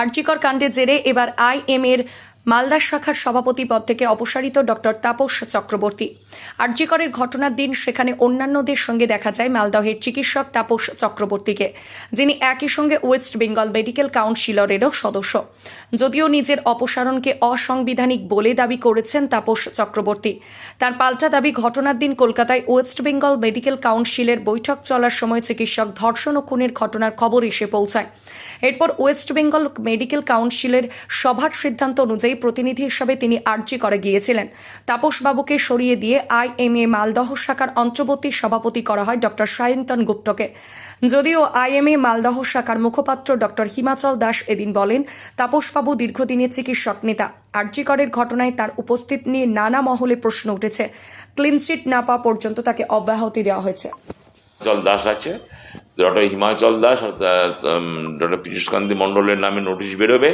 আর্জিকর কাণ্ডের জেরে এবার আইএম এর মালদা শাখার সভাপতি পদ থেকে অপসারিত ডক্টর তাপস চক্রবর্তী। আর্জিকরের ঘটনার দিন সেখানে অন্যান্যদের সঙ্গে দেখা যায় মালদহের চিকিৎসক তাপস চক্রবর্তীকে, যিনি একই সঙ্গে ওয়েস্ট বেঙ্গল মেডিকেল কাউন্সিলরেরও সদস্য। যদিও নিজের অপসারণকে অসাংবিধানিক বলে দাবি করেছেন তাপস চক্রবর্তী। তার পাল্টা দাবি, ঘটনার দিন কলকাতায় ওয়েস্ট বেঙ্গল মেডিকেল কাউন্সিলের বৈঠক চলার সময় চিকিৎসক ধর্ষণ ও খুনের ঘটনার খবর এসে পৌঁছায়। এরপর ওয়েস্ট বেঙ্গল মেডিকেল কাউন্সিলের সভার সিদ্ধান্ত অনুযায়ী প্রতিনিধি হিসাবে তিনি আর্জি করে গিয়েছিলেন। তাপসবাবুকে সরিয়ে দিয়ে আইএমএ মালদহ শাখার অন্তর্বর্তী সভাপতি করা হয় ডক্টর সায়ন্তন গুপ্তকে। যদিও আইএমএ মালদহ শাখার মুখপাত্র ডক্টর হিমাচল দাস এদিন বলেন, তাপসবাবু দীর্ঘদিনের চিকিৎসক নেতা। আর্জিকরের ঘটনায় তার উপস্থিত নিয়ে নানা মহলে প্রশ্ন উঠেছে। ক্লিনচিট না পাওয়া পর্যন্ত তাকে অব্যাহতি দেওয়া হয়েছে। হিমাচল দাস আছে। ডক্টর হিমাচল দাস ডক্টর পীযুষকান্তি মণ্ডলের নামে নোটিশ বেরোবে।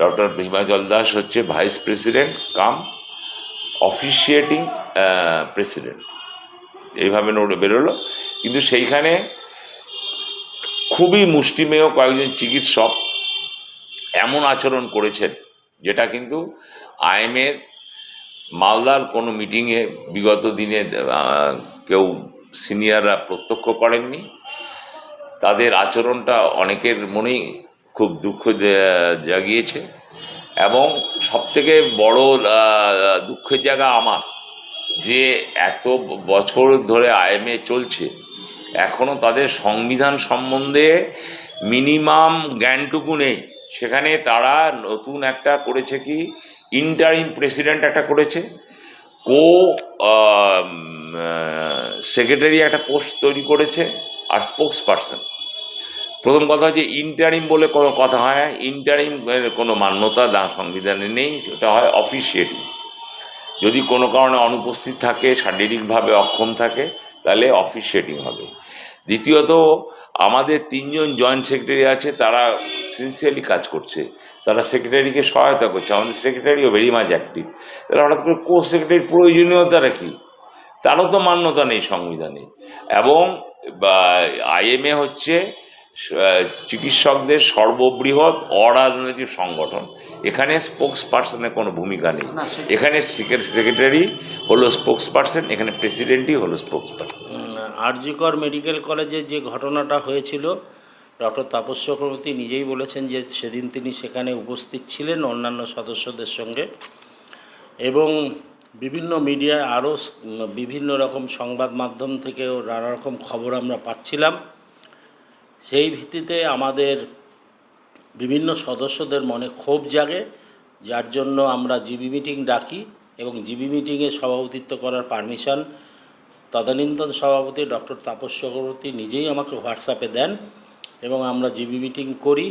ডক্টর হিমাচল দাস হচ্ছে vice president, cum officiating president. এইভাবে নোট বেরোলো। কিন্তু সেইখানে খুবই মুষ্টিমেয় কয়েকজন চিকিৎসক এমন আচরণ করেছেন, যেটা কিন্তু আইএমের মালদার কোনো মিটিংয়ে বিগত দিনে কেউ সিনিয়ররা প্রত্যক্ষ করেননি। তাদের আচরণটা অনেকের মনেই খুব দুঃখ জাগিয়েছে এবং সবথেকে বড় দুঃখের জায়গা আমার যে এত বছর ধরে আইএমএ চলছে এখনও তাদের সংবিধান সম্বন্ধে মিনিমাম জ্ঞানটুকু নেই। সেখানে তারা নতুন একটা করেছে কি ইন্টারিম প্রেসিডেন্ট একটা করেছে, কো সেক্রেটারি একটা পোস্ট তৈরি করেছে আর স্পোক্স পার্সন প্রথম কথা হচ্ছে ইন্টারিম বলে কোনো কথা হয় না। ইন্টারিম কোনো মান্যতা সংবিধানে নেই, সেটা হয় অফিসিয়েটিং যদি কোনো কারণে অনুপস্থিত থাকে, শারীরিকভাবে অক্ষম থাকে, তাহলে অফিসিয়েটিং হবে। দ্বিতীয়ত, আমাদের তিনজন জয়েন্ট সেক্রেটারি আছে, তারা সিনসিয়ারলি কাজ করছে। তারা সেক্রেটারিকে সহায়তা করছে। আমাদের সেক্রেটারিও ভেরি মাচ অ্যাক্টিভ তারা হঠাৎ করে কো সেক্রেটারির প্রয়োজনীয়তাটা কী? তারও তো মান্যতা নেই সংবিধানে। এবং আইএমএ হচ্ছে চিকিৎসকদের সর্ববৃহৎ অরাজনৈতিক সংগঠন। এখানে স্পোক্স পার্সনের কোনো ভূমিকা নেই। এখানে সেক্রেটারি হলো স্পোক্স পার্সন এখানে প্রেসিডেন্টই হলো স্পোক্স পার্সন আরজিকর মেডিকেল কলেজে যে ঘটনাটা হয়েছিল ডক্টর তাপস চক্রবর্তী নিজেই বলেছেন যে সেদিন তিনি সেখানে উপস্থিত ছিলেন অন্যান্য সদস্যদের সঙ্গে। এবং বিভিন্ন মিডিয়ায় আরও বিভিন্ন রকম সংবাদ মাধ্যম থেকেও নানা রকম খবর আমরা পাচ্ছিলাম। সেই ভিত্তিতে আমাদের বিভিন্ন সদস্যদের মনে ক্ষোভ জাগে, যার জন্য আমরা জিবি মিটিং ডাকি এবং জিবি মিটিংয়ে সভাপতিত্ব করার পারমিশন তদানীন্তন সভাপতি ডক্টর তাপস চক্রবর্তী নিজেই আমাকে হোয়াটসঅ্যাপে দেন এবং আমরা জিবি মিটিং করি।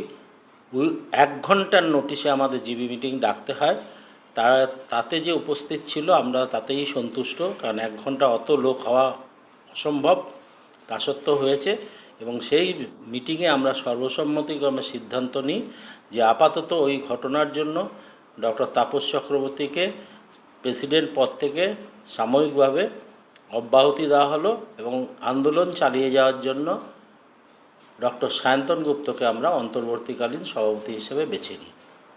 এক ঘণ্টার নোটিশে আমাদের জিবি মিটিং ডাকতে হয়। তারা তাতে যে উপস্থিত ছিল, আমরা তাতেই সন্তুষ্ট। কারণ এক ঘণ্টা অত লোক হওয়া অসম্ভব, তা সত্ত্বেও হয়েছে। এবং সেই মিটিংয়ে আমরা সর্বসম্মতিক্রমে সিদ্ধান্ত নিই যে আপাতত ওই ঘটনার জন্য ডক্টর তাপস চক্রবর্তীকে প্রেসিডেন্ট পদ থেকে সাময়িকভাবে অব্যাহতি দেওয়া হলো এবং আন্দোলন চালিয়ে যাওয়ার জন্য ডক্টর সায়ন্তন গুপ্তকে আমরা অন্তর্বর্তীকালীন সভাপতি হিসেবে বেছে নিই।